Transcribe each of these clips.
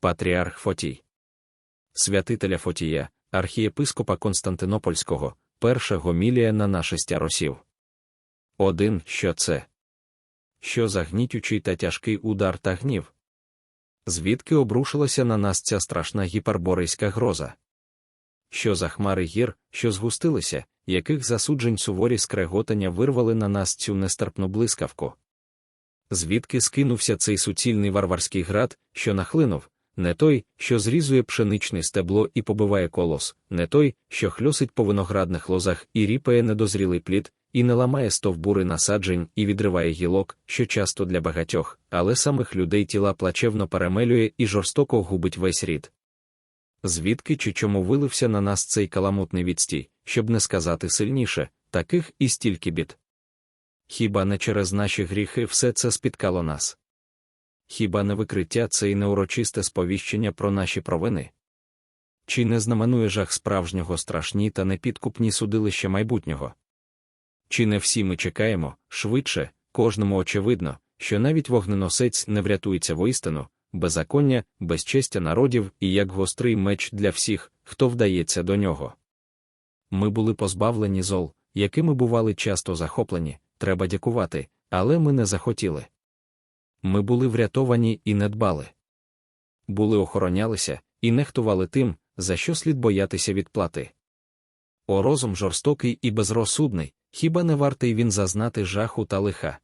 патріарх Фотій. Святителя Фотія, архієпископа Константинопольського, перша гомілія на нашестя росів. Один, що це? Що за гнітючий та тяжкий удар та гнів? Звідки обрушилася на нас ця страшна гіперборейська гроза? Що за хмари гір, що згустилися, яких засуджень суворі скреготання вирвали на нас цю нестерпну блискавку? Звідки скинувся цей суцільний варварський град, що нахлинув, не той, що зрізує пшеничне стебло і побиває колос, не той, що хльосить по виноградних лозах і ріпає недозрілий плід, і не ламає стовбури насаджень і відриває гілок, що часто для багатьох, але самих людей тіла плачевно перемелює і жорстоко губить весь рід. Звідки чи чому вилився на нас цей каламутний відстій, щоб не сказати сильніше, таких і стільки бід. Хіба не через наші гріхи все це спіткало нас? Хіба не викриття це і неурочисте сповіщення про наші провини? Чи не знаменує жах справжнього страшні та непідкупні судилища майбутнього? Чи не всі ми чекаємо, швидше, кожному очевидно, що навіть вогненосець не врятується воістину, беззаконня, безчестя народів і як гострий меч для всіх, хто вдається до нього? Ми були позбавлені зол, якими бували часто захоплені, треба дякувати, але ми не захотіли. Ми були врятовані і не дбали. Були охоронялися і нехтували тим, за що слід боятися відплати. О розум жорстокий і безрозсудний, хіба не вартий він зазнати жаху та лиха?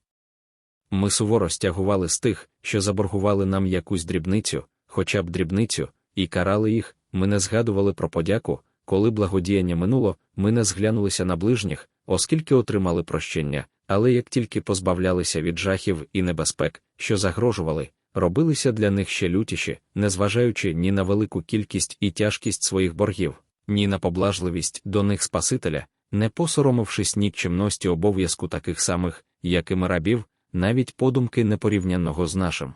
Ми суворо стягували з тих, що заборгували нам якусь дрібницю, хоча б дрібницю, і карали їх, ми не згадували про подяку, коли благодіяння минуло, ми не зглянулися на ближніх, оскільки отримали прощення, але як тільки позбавлялися від жахів і небезпек, що загрожували, робилися для них ще лютіші, незважаючи ні на велику кількість і тяжкість своїх боргів, ні на поблажливість до них Спасителя, не посоромившись нікчемності обов'язку таких самих, як і рабів, навіть подумки непорівнянного з нашим.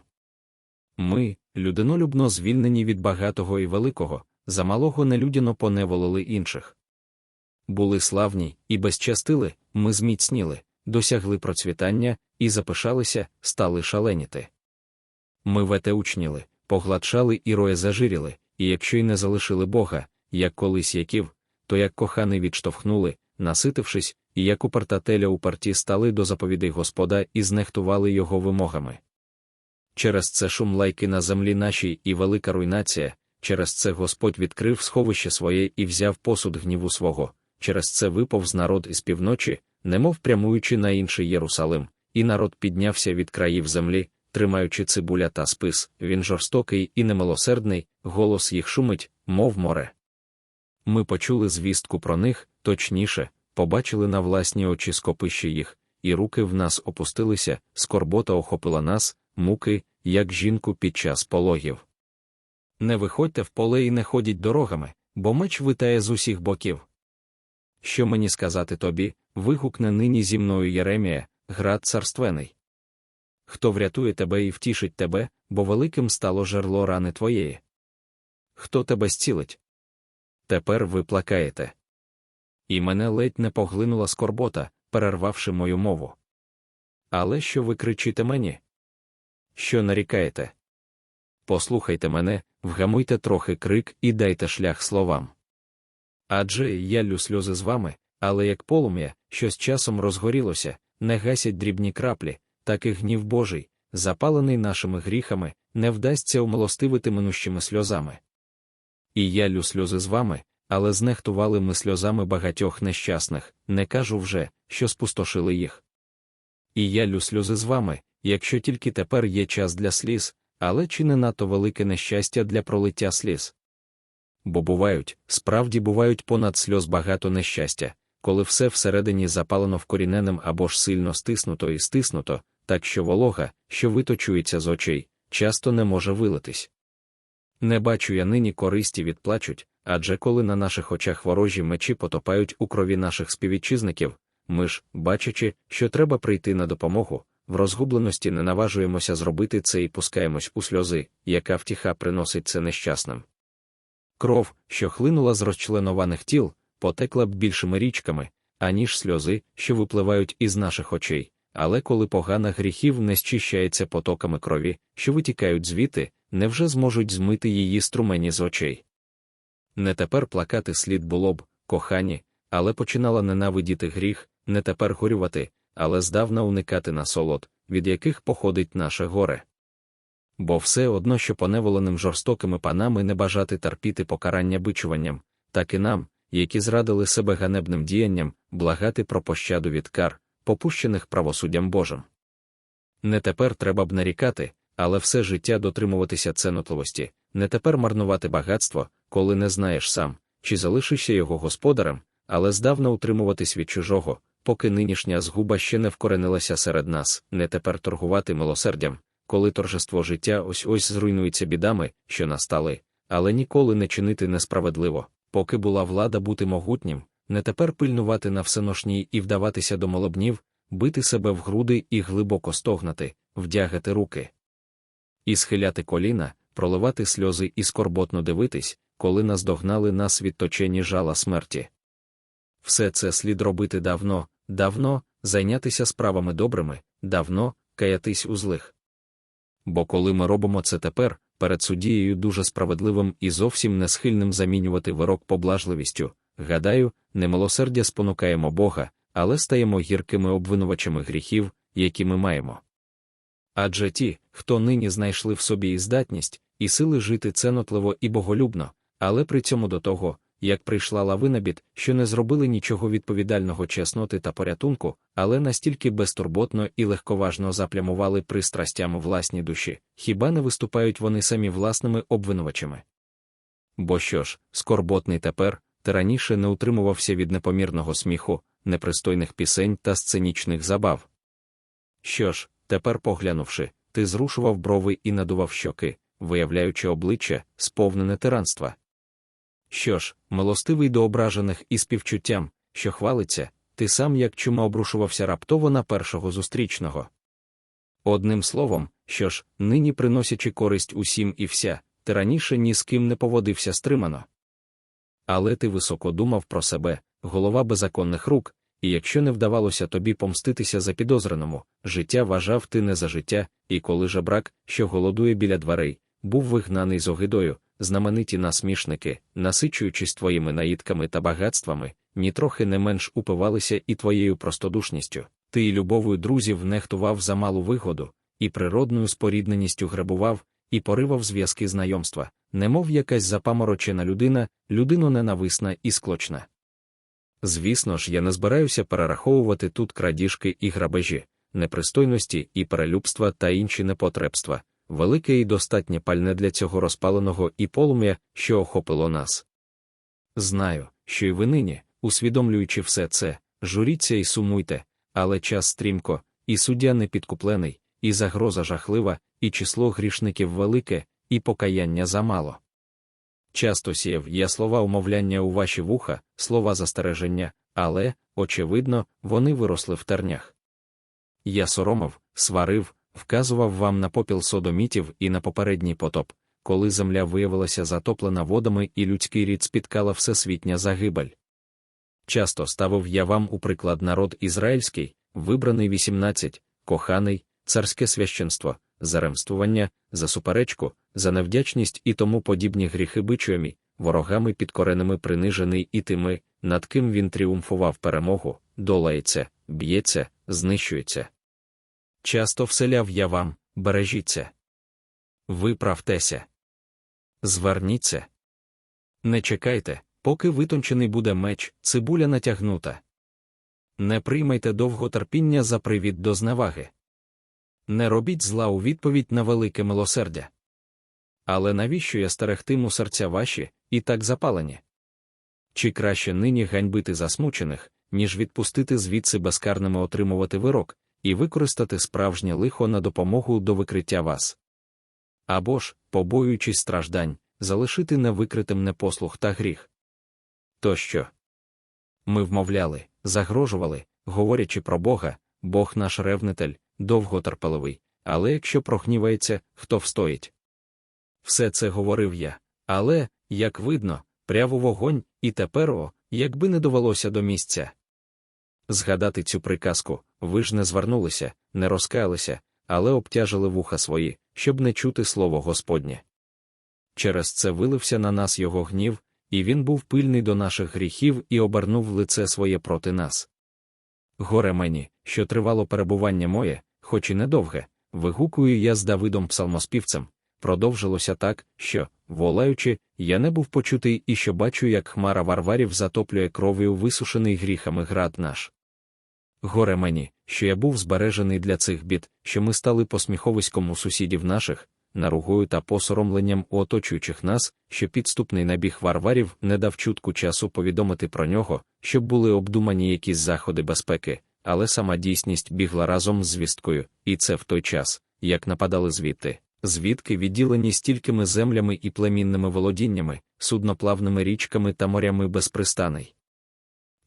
Ми, людинолюбно звільнені від багатого і великого, за малого нелюдяно поневолили інших. Були славні і безчастили, ми зміцніли, досягли процвітання і запишалися, стали шаленіти. Ми вете учніли, погладшали і роє зажиріли, і якщо й не залишили Бога, як колись яків, то як коханий відштовхнули, наситившись, і як у партателя у парті стали до заповідей Господа і знехтували його вимогами. Через це шум лайки на землі нашій і велика руйнація, через це Господь відкрив сховище своє і взяв посуд гніву свого, через це виповз народ із півночі, немов прямуючи на інший Єрусалим, і народ піднявся від країв землі, тримаючи цибуля та спис, він жорстокий і немилосердний, голос їх шумить, мов море. Ми почули звістку про них, точніше, побачили на власні очі скопищі їх, і руки в нас опустилися, скорбота охопила нас, муки, як жінку під час пологів. Не виходьте в поле і не ходіть дорогами, бо меч витає з усіх боків. Що мені сказати тобі, вигукне нині зі мною Єремія, град царственний. Хто врятує тебе і втішить тебе, бо великим стало жерло рани твоєї? Хто тебе зцілить? Тепер ви плакаєте. І мене ледь не поглинула скорбота, перервавши мою мову. Але що ви кричите мені? Що нарікаєте? Послухайте мене, вгамуйте трохи крик і дайте шлях словам. Адже я лю сльози з вами, але як полум'я, що з часом розгорілося, не гасять дрібні краплі, так і гнів Божий, запалений нашими гріхами, не вдасться умилостивити минущими сльозами. І я лю сльози з вами, але знехтували ми сльозами багатьох нещасних, не кажу вже, що спустошили їх. І я лю сльози з вами, якщо тільки тепер є час для сліз, але чи не надто велике нещастя для пролиття сліз? Бо бувають, справді бувають понад сльоз багато нещастя, коли все всередині запалено вкоріненим або ж сильно стиснуто і стиснуто, так що волога, що виточується з очей, часто не може вилитись. Не бачу я нині користі відплачуть, адже коли на наших очах ворожі мечі потопають у крові наших співвітчизників, ми ж, бачачи, що треба прийти на допомогу, в розгубленості не наважуємося зробити це і пускаємось у сльози, яка втіха приносить це нещасним. Кров, що хлинула з розчленованих тіл, потекла б більшими річками, аніж сльози, що випливають із наших очей, але коли погана гріхів не зчищається потоками крові, що витікають звідти, невже зможуть змити її струмені з очей? Не тепер плакати слід було б, кохані, але починала ненавидіти гріх, не тепер горювати, але здавна уникати насолод, від яких походить наше горе. Бо все одно, що поневоленим жорстокими панами не бажати терпіти покарання бичуванням, так і нам, які зрадили себе ганебним діянням, благати про пощаду від кар, попущених правосуддям Божим. Не тепер треба б нарікати, але все життя дотримуватися ценотливості, не тепер марнувати багатство, коли не знаєш сам, чи залишишся його господарем, але здавна утримуватись від чужого, поки нинішня згуба ще не вкоренилася серед нас, не тепер торгувати милосердям, коли торжество життя ось ось зруйнується бідами, що настали, але ніколи не чинити несправедливо, поки була влада бути могутнім, не тепер пильнувати на всеношній і вдаватися до молобнів, бити себе в груди і глибоко стогнати, вдягати руки. І схиляти коліна, проливати сльози і скорботно дивитись, коли наздогнали нас відточені жала смерті. Все це слід робити давно, давно, зайнятися справами добрими, давно, каятись у злих. Бо коли ми робимо це тепер, перед суддією дуже справедливим і зовсім не схильним замінювати вирок поблажливістю, гадаю, не милосердя спонукаємо Бога, але стаємо гіркими обвинувачами гріхів, які ми маємо. Адже ті, хто нині знайшли в собі і здатність, і сили жити ценотливо і боголюбно, але при цьому до того, як прийшла лавина бід, що не зробили нічого відповідального чесноти та порятунку, але настільки безтурботно і легковажно заплямували пристрастями власні душі, хіба не виступають вони самі власними обвинувачами? Бо що ж, скорботний тепер, ти раніше не утримувався від непомірного сміху, непристойних пісень та сценічних забав. Що ж, тепер поглянувши, ти зрушував брови і надував щоки, виявляючи обличчя, сповнене тиранства. Що ж, милостивий до ображених і співчуттям, що хвалиться, ти сам як чума обрушувався раптово на першого зустрічного. Одним словом, що ж, нині приносячи користь усім і вся, ти раніше ні з ким не поводився стримано. Але ти високо думав про себе, голова беззаконних рук, і якщо не вдавалося тобі помститися за підозреному, життя вважав ти не за життя, і коли жебрак, що голодує біля дверей, був вигнаний з огидою, знамениті насмішники, насичуючись твоїми наїдками та багатствами, нітрохи не менш упивалися і твоєю простодушністю. Ти і любовою друзів нехтував за малу вигоду, і природною спорідненістю грабував, і поривав зв'язки знайомства, немов якась запаморочена людина, людино ненависна і склочна. Звісно ж, я не збираюся перераховувати тут крадіжки і грабежі, непристойності і перелюбства та інші непотребства, велике і достатнє пальне для цього розпаленого і полум'я, що охопило нас. Знаю, що й ви нині, усвідомлюючи все це, журіться і сумуйте, але час стрімко, і суддя не підкуплений, і загроза жахлива, і число грішників велике, і покаяння замало. Часто сіяв я слова умовляння у ваші вуха, слова застереження, але, очевидно, вони виросли в тернях. Я соромив, сварив, вказував вам на попіл содомітів і на попередній потоп, коли земля виявилася затоплена водами і людський рід спіткала всесвітня загибель. Часто ставив я вам у приклад народ ізраїльський, вибраний 18, коханий, царське священство, за ремствування, за суперечку, за невдячність і тому подібні гріхи бичуємі, ворогами підкореними принижений і тими, над ким він тріумфував перемогу, долається, б'ється, знищується. Часто вселяв я вам, бережіться. Виправтеся. Зверніться. Не чекайте, поки витончений буде меч, цибуля натягнута. Не приймайте довго терпіння за привід до зневаги. Не робіть зла у відповідь на велике милосердя. Але навіщо я стерегтиму серця ваші, і так запалені? Чи краще нині ганьбити засмучених, ніж відпустити звідси безкарними отримувати вирок, і використати справжнє лихо на допомогу до викриття вас? Або ж, побоюючись страждань, залишити невикритим непослух та гріх? Тощо. Ми вмовляли, загрожували, говорячи про Бога, Бог наш ревнитель, довготерпеливий, але якщо прогнівається, хто встоїть? Все це говорив я, але, як видно, пряв у вогонь, і тепер, о, якби не довелося до місця. Згадати цю приказку, ви ж не звернулися, не розкаялися, але обтяжили вуха свої, щоб не чути слово Господнє. через це вилився на нас його гнів, і він був пильний до наших гріхів і обернув лице своє проти нас. Горе мені, що тривало перебування моє, хоч і недовге, вигукую я з Давидом псалмоспівцем, продовжилося так, що, волаючи, я не був почутий і що бачу, як хмара варварів затоплює кров'ю висушений гріхами град наш. Горе мені, що я був збережений для цих бід, що ми стали посміховиськом у сусідів наших, наругою та посоромленням у оточуючих нас, що підступний набіг варварів не дав чутку часу повідомити про нього, щоб були обдумані якісь заходи безпеки, але сама дійсність бігла разом з звісткою, і це в той час, як нападали звідти, звідки відділені стількими землями і племінними володіннями, судноплавними річками та морями безпристаний.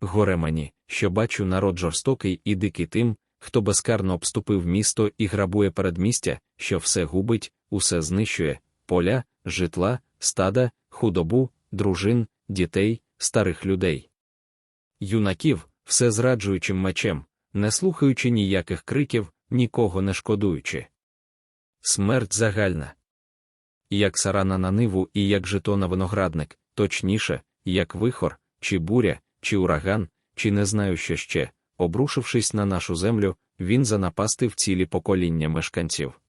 Горе мені, що бачу народ жорстокий і дикий тим, хто безкарно обступив місто і грабує передмістя, що все губить, усе знищує, поля, житла, стада, худобу, дружин, дітей, старих людей. Юнаків, все зраджуючим мечем, не слухаючи ніяких криків, нікого не шкодуючи. Смерть загальна. Як сарана на ниву і як жито на виноградник, точніше, як вихор, чи буря, чи ураган, чи не знаю що ще, обрушившись на нашу землю, він занапастив цілі покоління мешканців.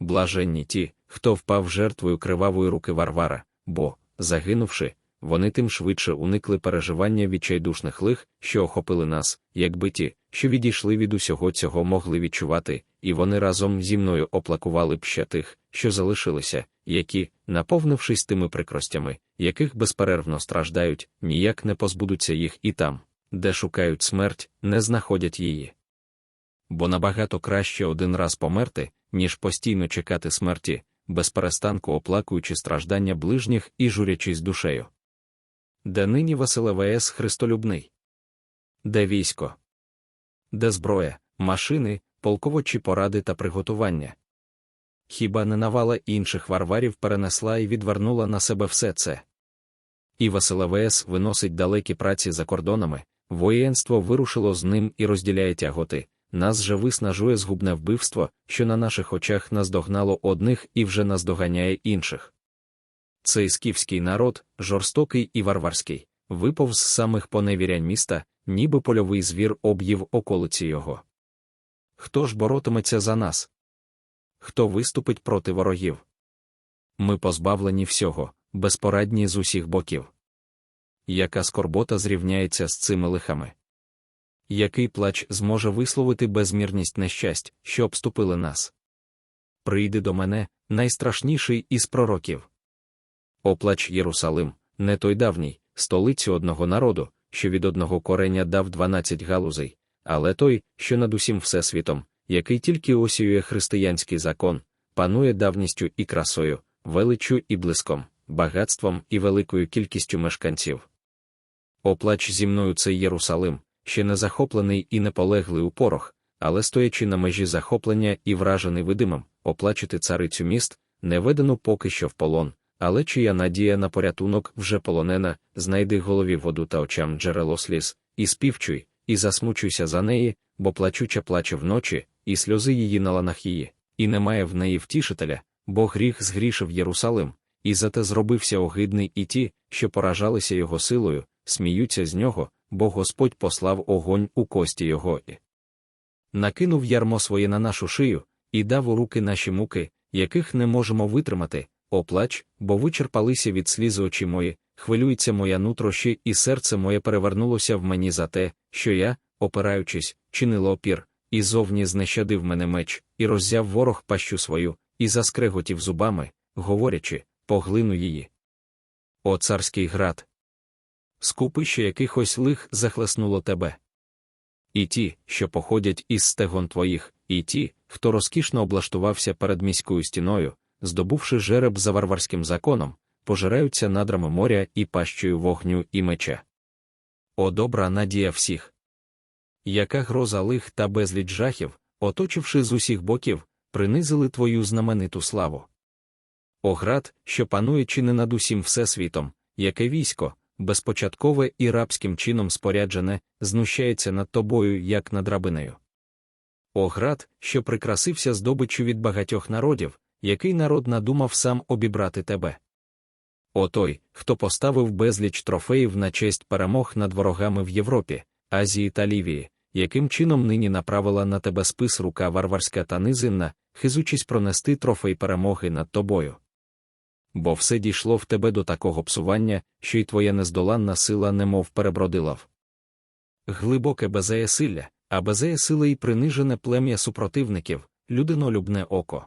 Блаженні ті, хто впав жертвою кривавої руки Варвара, бо, загинувши, вони тим швидше уникли переживання відчайдушних лих, що охопили нас, якби ті, що відійшли від усього цього могли відчувати, і вони разом зі мною оплакували б ще тих, що залишилися, які, наповнившись тими прикростями, яких безперервно страждають, ніяк не позбудуться їх і там, де шукають смерть, не знаходять її. Бо набагато краще один раз померти, ніж постійно чекати смерті, без перестанку оплакуючи страждання ближніх і журячись душею. Де нині Василе ВС Христолюбний? Де військо? Де зброя, машини, полководчі поради та приготування? Хіба не навала інших варварів перенесла і відвернула на себе все це? І Василе ВС виносить далекі праці за кордонами, воєнство вирушило з ним і розділяє тяготи, нас же виснажує згубне вбивство, що на наших очах наздогнало одних і вже наздоганяє інших. Цей скіфський народ, жорстокий і варварський, виповз з самих поневірянь міста, ніби польовий звір об'їв околиці його. Хто ж боротиметься за нас? Хто виступить проти ворогів? Ми позбавлені всього, безпорадні з усіх боків. Яка скорбота зрівняється з цими лихами? Який плач зможе висловити безмірність нещасть, що обступили нас? Прийди до мене, найстрашніший із пророків. Оплач Єрусалим, не той давній, столицю одного народу, що від одного кореня дав дванадцять галузей, але той, що над усім всесвітом, який тільки осіює християнський закон, панує давністю і красою, величчю і блиском, багатством і великою кількістю мешканців. Оплач зі мною цей Єрусалим, ще не захоплений і не полеглий у порох, але стоячи на межі захоплення і вражений видимим, оплачити царицю міст, не ведену поки що в полон, але чия надія на порятунок вже полонена, знайди голові воду та очам джерело сліз, і співчуй, і засмучуйся за неї, бо плачуча плаче вночі, і сльози її на ланах її, і немає в неї втішителя, бо гріх згрішив Єрусалим, і зате зробився огидний і ті, що поражалися його силою, сміються з нього, бо Господь послав огонь у кості його. Накинув ярмо своє на нашу шию, і дав у руки наші муки, яких не можемо витримати, оплач, бо вичерпалися від сліз очі мої, хвилюється моя нутрощі, і серце моє перевернулося в мені за те, що я, опираючись, чинило опір, і зовні знещадив мене меч, і роззяв ворог пащу свою, і заскреготів зубами, говорячи, поглину її. О царський град! Скупище якихось лих захлеснуло тебе. І ті, що походять із стегон твоїх, і ті, хто розкішно облаштувався перед міською стіною, здобувши жереб за варварським законом, пожираються надрами моря і пащою вогню і меча. О добра надія всіх! Яка гроза лих та безліч жахів, оточивши з усіх боків, принизили твою знамениту славу. О град, що панує чи не над усім всесвітом, яке військо, безпочаткове і рабським чином споряджене, знущається над тобою, як над рабинею. О град, що прикрасився здобиччю від багатьох народів, який народ надумав сам обібрати тебе. Отой, хто поставив безліч трофеїв на честь перемог над ворогами в Європі, Азії та Лівії, яким чином нині направила на тебе спис рука варварська та низинна, хизучись пронести трофей перемоги над тобою. Бо все дійшло в тебе до такого псування, що й твоя нездоланна сила немов перебродила в глибоке безеясилля, а безеясиле й принижене плем'я супротивників, людинолюбне око.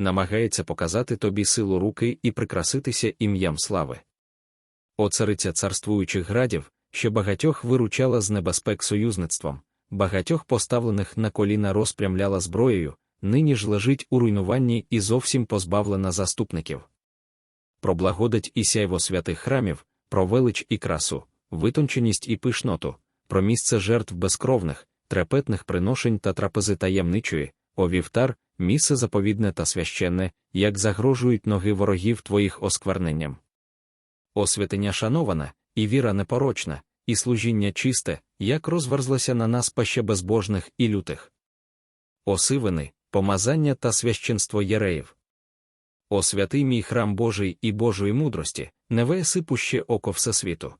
Намагається показати тобі силу руки і прикраситися ім'ям слави. О цариця царствуючих градів, що багатьох виручала з небезпек союзництвом, багатьох поставлених на коліна розпрямляла зброєю, нині ж лежить у руйнуванні і зовсім позбавлена заступників. Про благодать і сяйво святих храмів, про велич і красу, витонченість і пишноту, про місце жертв безкровних, трепетних приношень та трапези таємничої, о вівтар, місце заповідне та священне, як загрожують ноги ворогів твоїх оскверненням. Освятення шанована, і віра непорочна, і служіння чисте, як розверзлося на нас паще безбожних і лютих. Осивини, помазання та священство єреїв. О святий мій храм Божий і Божої мудрості, не веси око всесвіту.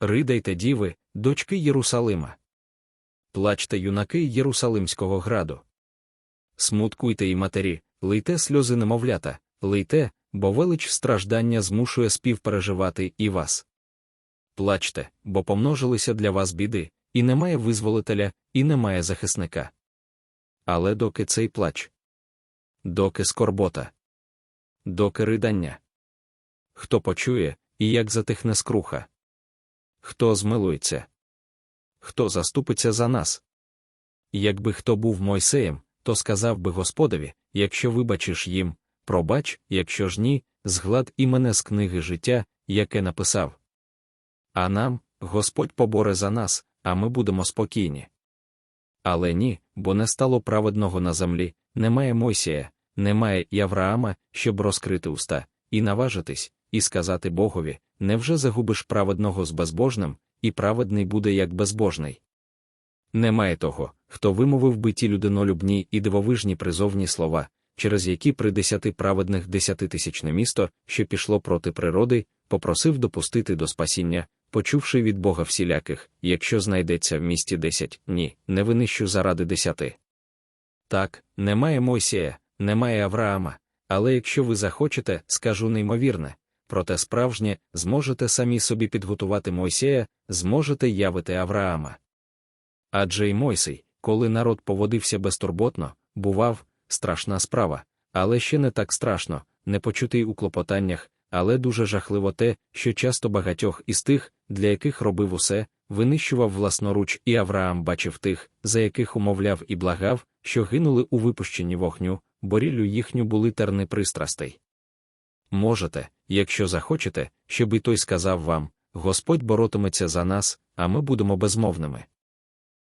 Ридайте, діви, дочки Єрусалима. Плачте, юнаки Єрусалимського граду. Смуткуйте і матері, лийте сльози немовлята, лийте, бо велич страждання змушує співпереживати і вас. Плачте, бо помножилися для вас біди, і немає визволителя, і немає захисника. Але доки цей плач, доки скорбота, доки ридання. Хто почує, і як затихне скруха? Хто змилується? Хто заступиться за нас? Якби хто був Мойсеєм, то сказав би Господові, якщо вибачиш їм, пробач, якщо ж ні, зглад і мене з книги життя, яке написав. А нам, Господь поборе за нас, а ми будемо спокійні. Але ні, бо не стало праведного на землі, немає Мойсія, немає і Авраама, щоб розкрити уста, і наважитись, і сказати Богові, невже загубиш праведного з безбожним, і праведний буде як безбожний. Немає того, хто вимовив би ті людинолюбні і дивовижні призовні слова, через які при десяти праведних десятитисячне місто, що пішло проти природи, попросив допустити до спасіння, почувши від Бога всіляких, якщо знайдеться в місті десять, ні, не винищу заради десяти. Так, немає Мойсія, немає Авраама, але якщо ви захочете, скажу неймовірне, проте справжнє, зможете самі собі підготувати Мойсея, зможете явити Авраама. Адже й Мойсей, коли народ поводився безтурботно, бував, страшна справа, але ще не так страшно, не почутий у клопотаннях, але дуже жахливо те, що часто багатьох із тих, для яких робив усе, винищував власноруч, і Авраам бачив тих, за яких умовляв і благав, що гинули у випущенні вогню, бо ріллю їхню були терни пристрастей. Можете, якщо захочете, щоб і той сказав вам Господь боротиметься за нас, а ми будемо безмовними.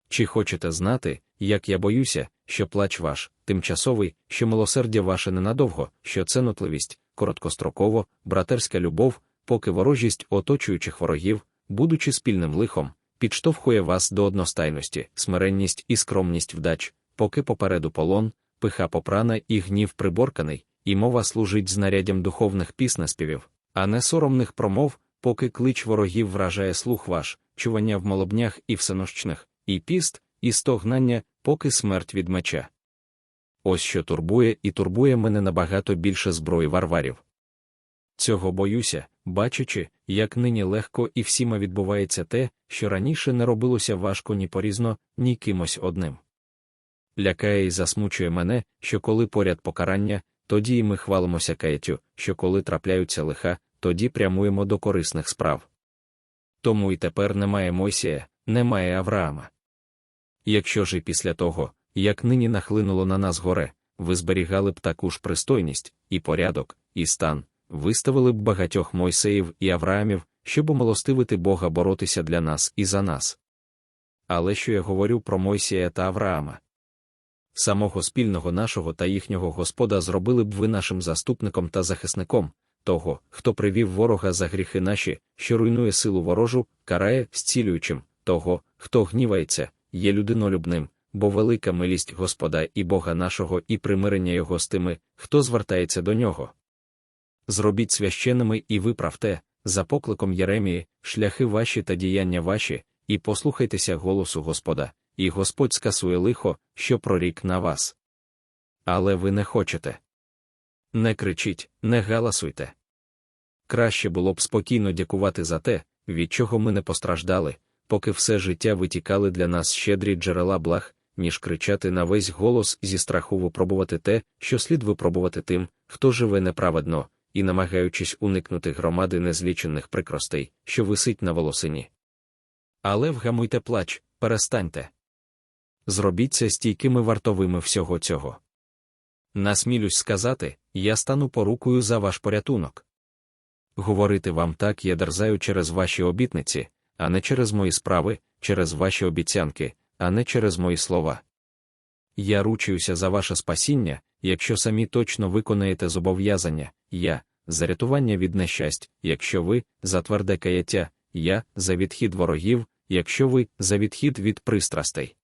Чи хочете знати, як я боюся, що плач ваш, тимчасовий, що милосердя ваше ненадовго, що це нотливість, короткостроково, братерська любов, поки ворожість оточуючих ворогів, будучи спільним лихом, підштовхує вас до одностайності, смиренність і скромність вдач, поки попереду полон, пиха попрана і гнів приборканий, і мова служить знаряддям духовних піснеспівів, а не соромних промов, поки клич ворогів вражає слух ваш, чування в молобнях і всенощних, і піст, і стогнання, поки смерть від меча. Ось що турбує і турбує мене набагато більше зброї варварів. Цього боюся, бачачи, як нині легко і всіма відбувається те, що раніше не робилося важко ні порізно, ні кимось одним. Лякає і засмучує мене, що коли поряд покарання, тоді і ми хвалимося каяттю, що коли трапляються лиха, тоді прямуємо до корисних справ. Тому і тепер немає Мойсія, немає Авраама. Якщо ж і після того, як нині нахлинуло на нас горе, ви зберігали б таку ж пристойність, і порядок, і стан, виставили б багатьох Мойсеїв і Авраамів, щоб умилостивити Бога боротися для нас і за нас. Але що я говорю про Мойсія та Авраама? Самого спільного нашого та їхнього Господа зробили б ви нашим заступником та захисником, того, хто привів ворога за гріхи наші, що руйнує силу ворожу, карає зцілюючим, того, хто гнівається, є людинолюбним, бо велика милість Господа і Бога нашого і примирення Його з тими, хто звертається до нього. зробіть священними і виправте, за покликом Єремії, шляхи ваші та діяння ваші, і послухайтеся голосу Господа, і Господь скасує лихо, що прорік на вас. Але ви не хочете. Не кричіть, не галасуйте. Краще було б спокійно дякувати за те, від чого ми не постраждали, поки все життя витікали для нас щедрі джерела благ, ніж кричати на весь голос зі страху випробувати те, що слід випробувати тим, хто живе неправедно, і намагаючись уникнути громади незлічених прикростей, що висить на волосині. Але вгамуйте плач, перестаньте. Зробіться стійкими вартовими всього цього. Насмілюсь сказати, я стану порукою за ваш порятунок. Говорити вам так я дерзаю через ваші обітниці, а не через мої справи, через ваші обіцянки, а не через мої слова. Я ручуюся за ваше спасіння, якщо самі точно виконаєте зобов'язання, я за рятування від нещасть, якщо ви за тверде каяття, я за відхід ворогів, якщо ви за відхід від пристрастей.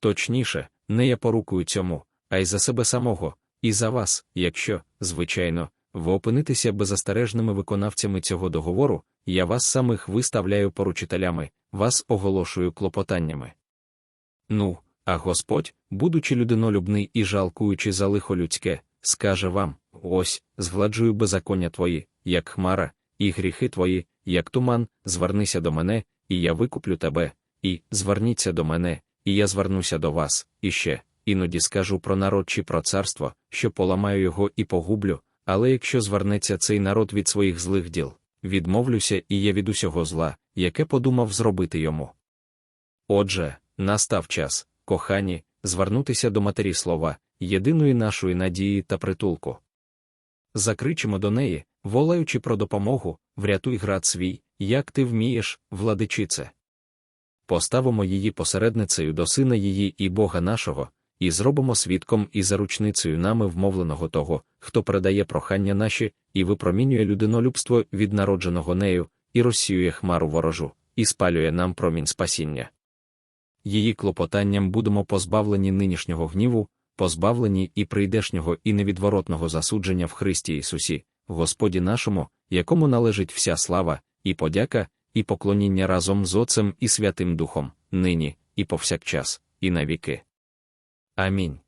Точніше, не я порукую цьому, а й за себе самого, і за вас, якщо, звичайно, ви опинитеся беззастережними виконавцями цього договору, я вас самих виставляю поручителями, вас оголошую клопотаннями. Ну, а Господь, будучи людинолюбний і жалкуючи за лихо людське, скаже вам: ось, згладжую беззаконня твої, як хмара, і гріхи твої, як туман, звернися до мене, і я викуплю тебе, і зверніться до мене, і я звернуся до вас, і ще, іноді скажу про народ чи про царство, що поламаю його і погублю, але якщо звернеться цей народ від своїх злих діл, відмовлюся і я від усього зла, яке подумав зробити йому. Отже, настав час, кохані, звернутися до матері слова, єдиної нашої надії та притулку. Закричимо до неї, волаючи про допомогу, врятуй град свій, як ти вмієш, владичице. Поставимо її посередницею до сина її і Бога нашого, і зробимо свідком і заручницею нами вмовленого того, хто передає прохання наші, і випромінює людинолюбство від народженого нею, і розсіює хмару ворожу, і спалює нам промінь спасіння. Її клопотанням будемо позбавлені нинішнього гніву, позбавлені і прийдешнього і невідворотного засудження в Христі Ісусі, Господі нашому, якому належить вся слава, і подяка, і поклоніння разом з Отцем і Святим Духом, нині, і повсякчас, і навіки. Амінь.